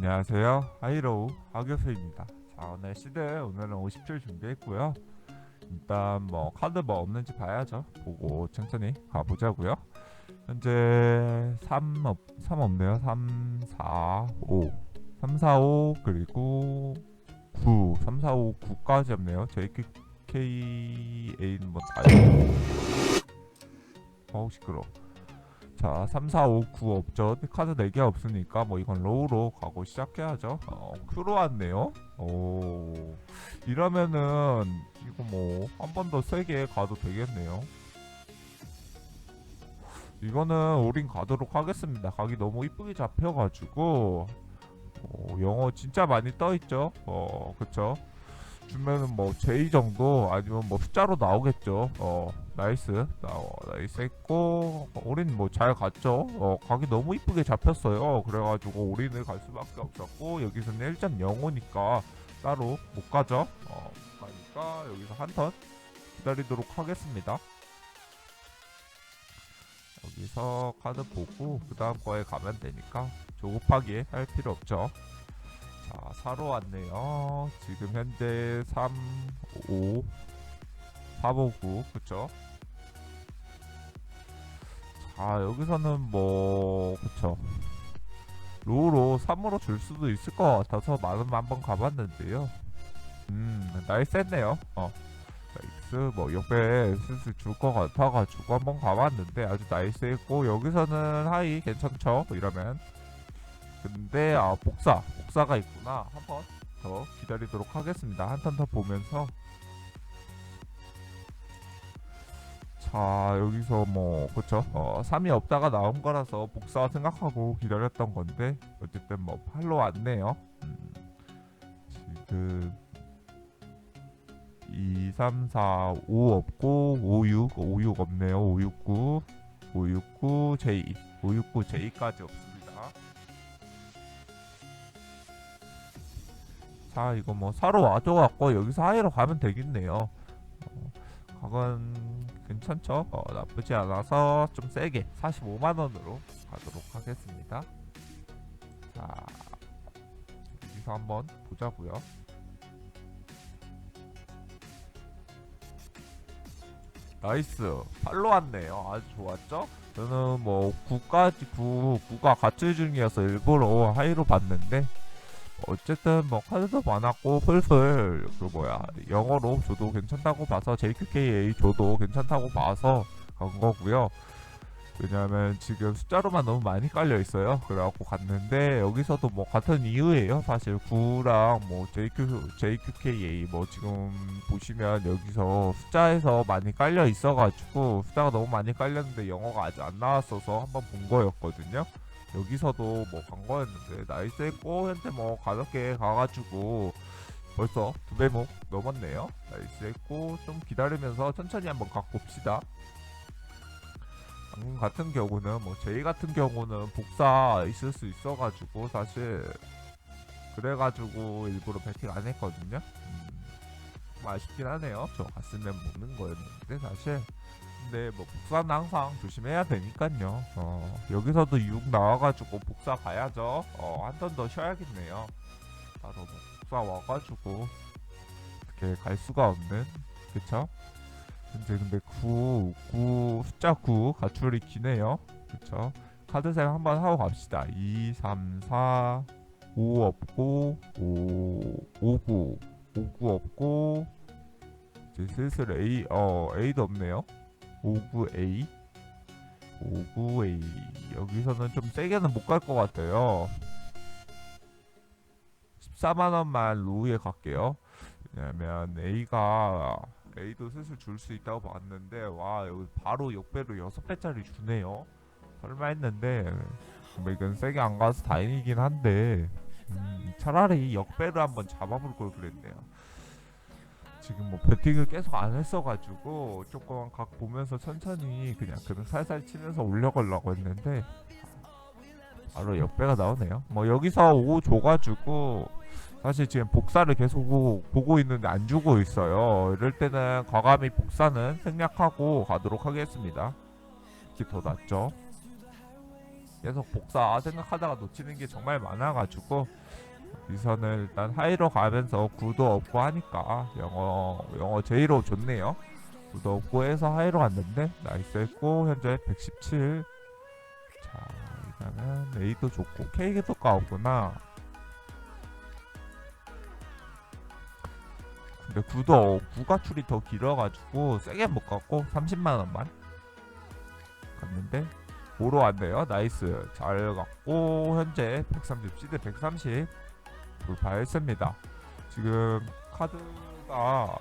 안녕하세요. 하이로우 하교수입니다. 자 오늘 시드 오늘은 57 준비했고요. 일단 뭐 카드 뭐 없는지 봐야죠. 보고 천천히 가보자고요. 현재 3, 없, 3 없네요. 3, 4, 5 3, 4, 5 그리고 9 3, 4, 5, 9까지 없네요. JKA는 뭐다 어우 시끄러 자, 3, 4, 5, 9 없죠. 카드 4개 없으니까 뭐 이건 로우로 가고 시작해야죠. 어, 큐로 왔네요. 오, 이러면은 이거 뭐 한 번 더 세게 가도 되겠네요. 이거는 올인 가도록 하겠습니다. 각이 너무 이쁘게 잡혀가지고 어, 영어 진짜 많이 떠있죠. 어, 그쵸. 주면은 뭐 J 정도 아니면 뭐 숫자로 나오겠죠. 어 나이스 나와 나이스 했고 어, 올인 뭐 잘 갔죠. 어 각이 너무 이쁘게 잡혔어요. 그래가지고 올인을 갈 수밖에 없었고 여기서는 1.05니까 따로 못 가죠. 어 가니까 여기서 한 턴 기다리도록 하겠습니다. 여기서 카드 보고 그 다음 거에 가면 되니까 조급하게 할 필요 없죠. 자, 사로 왔네요. 지금 현재 3, 5, 4, 5, 9, 그쵸? 자, 여기서는 뭐, 그쵸? 로우로 3으로 줄 수도 있을 것 같아서 많은 한번 가봤는데요. 음, 나이스 했네요. 어. 나이스, 뭐, 옆에 슬슬 줄 것 같아가지고 한번 가봤는데 아주 나이스 했고, 여기서는 하이 괜찮죠? 이러면. 근데 아 복사 복사가 있구나 한번 더 기다리도록 하겠습니다 한 턴 더 보면서 자 여기서 뭐 그쵸? 어 3이 없다가 나온 거라서 복사 생각하고 기다렸던 건데 어쨌든 뭐 8로 왔네요. 음, 지금 2, 3, 4, 5 없고 5, 6, 5, 6 없네요. 5, 6, 9 5, 6, 9, J 5, 6, 9, J까지 없습니다. 자 이거 뭐 사러 와줘갖고 여기서 하이로 가면 되겠네요. 어, 각은 괜찮죠? 어, 나쁘지 않아서 좀 세게 45만원으로 가도록 하겠습니다. 자 여기서 한번 보자고요. 나이스! 팔로 왔네요. 아주 좋았죠? 저는 뭐 9까지 9, 9가 가출 중이어서 일부러 하이로 봤는데 어쨌든 뭐 카드도 많았고 풀풀 그 뭐야 영어로 줘도 괜찮다고 봐서 JQKA 줘도 괜찮다고 봐서 간 거고요. 왜냐하면 지금 숫자로만 너무 많이 깔려 있어요. 그래갖고 갔는데 여기서도 뭐 같은 이유예요. 사실 9랑 뭐 JQ JQKA 뭐 지금 보시면 여기서 숫자에서 많이 깔려 있어가지고 숫자가 너무 많이 깔렸는데 영어가 아직 안 나왔어서 한번 본 거였거든요. 여기서도 뭐간 거였는데 나이스 했고 현재 뭐 가볍게 가가지고 벌써 두 배목 넘었네요. 나이스 했고 좀 기다리면서 천천히 한번 갖고 봅시다. 방금 같은 경우는 뭐 제이 같은 경우는 복사 있을 수 있어가지고 사실 그래가지고 일부러 배팅 안 했거든요. 음, 좀 아쉽긴 하네요. 저 갔으면 먹는 거였는데 사실 근데 뭐 복사는 항상 조심해야 되니까요. 어, 여기서도 6 나와가지고 복사 가야죠. 어, 한 턴 더 쉬어야겠네요. 바로 뭐 복사 와가지고 이렇게 갈 수가 없는 그쵸? 현재 근데 9, 9 숫자 9 가출이 기네요. 그쵸? 카드 사용 한번 하고 갑시다. 2, 3, 4, 5 없고 5, 5, 9, 5, 9 없고 이제 슬슬 A, 어 A도 없네요. 59A 59A 여기서는 좀 세게는 못 갈 것 같아요. 14만원만 로우에 갈게요. 왜냐면 A가 A도 슬슬 줄 수 있다고 봤는데 와 여기 바로 역배로 6배짜리 주네요. 설마 했는데 뭐 이건 세게 안 가서 다행이긴 한데 음, 차라리 역배를 한번 잡아볼 걸 그랬네요 지금 뭐 배팅을 계속 안 했어가지고 조금 각 보면서 천천히 그냥 그냥 살살 치면서 올려가려고 했는데 바로 역배가 나오네요. 뭐 여기서 5 줘가지고 사실 지금 복사를 계속 보고, 있는데 안 주고 있어요. 이럴 때는 과감히 복사는 생략하고 가도록 하겠습니다. 이게 더 낫죠. 계속 복사 생각하다가 놓치는 게 정말 많아가지고 여기서는 일단 하이로 가면서 구도 없고 하니까 영어 영어 제이로 좋네요. 구도 없고 해서 하이로 갔는데 나이스 했고 현재 117. 자 일단은 A도 좋고 K도 까웠구나. 근데 구도 구가 출이 더 길어가지고 세게 못 갔고 30만 원만 갔는데 보러 왔네요. 나이스 잘 갔고 현재 130 시드 130 돌파했습니다. 지금 카드가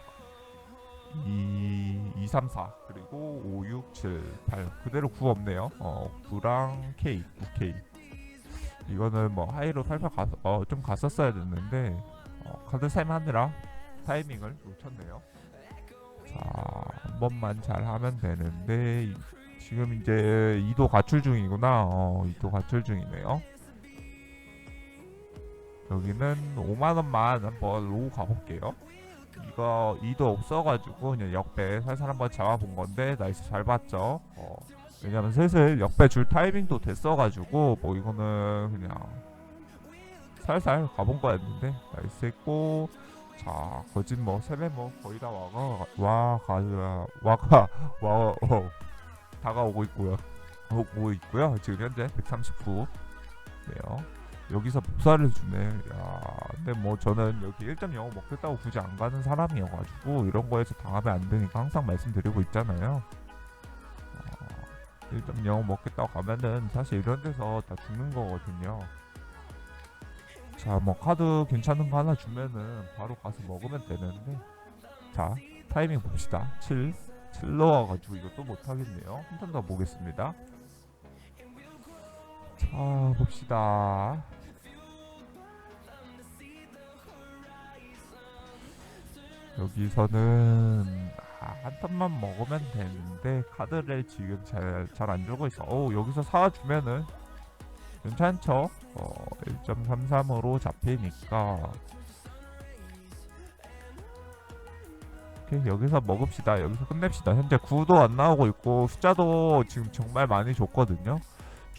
2, 2, 3, 4 그리고 5, 6, 7, 8 그대로 9 없네요. 어 9랑 K, 9K 이거는 뭐 하이로 살짝 가서 어, 좀 갔었어야 됐는데 어, 카드 셈 하느라 타이밍을 놓쳤네요. 자, 한 번만 잘 하면 되는데 이- 지금 이제 2도 가출 중이구나. 어, 2도 가출 중이네요. 여기는 5만 원만 한번 로우 가볼게요. 이거 2도 없어가지고 그냥 역배 살살 한번 잡아본 건데 나이스 잘 봤죠. 어, 왜냐면 슬슬 역배 줄 타이밍도 됐어가지고 뭐 이거는 그냥 살살 가본 거였는데 나이스 했고 자 거진 뭐 세배 뭐 거의 다 와가 와가 와가 와 어, 다가오고 있고요 오고 있고요 지금 현재 139네요 여기서 복사를 주네 야 근데 뭐 저는 여기 1.05 먹겠다고 굳이 안 가는 사람이어가지고 이런 거에서 당하면 안 되니까 항상 말씀드리고 있잖아요 어, 1.05 먹겠다고 가면은 사실 이런 데서 다 죽는 거거든요 자, 뭐 카드 괜찮은 거 하나 주면은 바로 가서 먹으면 되는데 자, 타이밍 봅시다. 7 7 넣어가지고 이것도 못하겠네요. 한번더 보겠습니다. 자, 봅시다. 여기서는 아, 한 턴만 먹으면 되는데 카드를 지금 잘 잘안 주고 있어. 오, 여기서 사주면은 괜찮죠? 어, 1.33으로 잡히니까 오케이 여기서 먹읍시다 여기서 끝냅시다 현재 9도 안 나오고 있고 숫자도 지금 정말 많이 줬거든요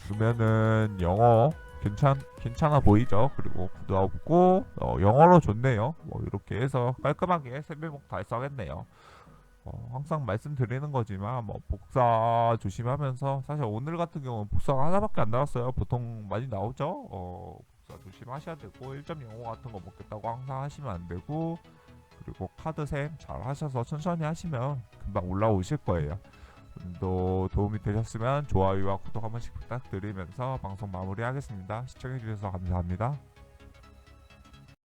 주면은 영어 괜찮 괜찮아 보이죠 그리고 9도 없고 어, 영어로 좋네요 뭐 이렇게 해서 깔끔하게 세배목 달성했네요 어, 항상 말씀드리는 거지만 뭐 복사 조심하면서 사실 오늘 같은 경우는 복사가 하나밖에 안 나왔어요. 보통 많이 나오죠. 어, 복사 조심하셔야 되고 1.05 같은 거 먹겠다고 항상 하시면 안 되고 그리고 카드 셈잘 하셔서 천천히 하시면 금방 올라오실 거예요. 또 도움이 되셨으면 좋아요와 구독 한 번씩 부탁드리면서 방송 마무리하겠습니다. 시청해주셔서 감사합니다.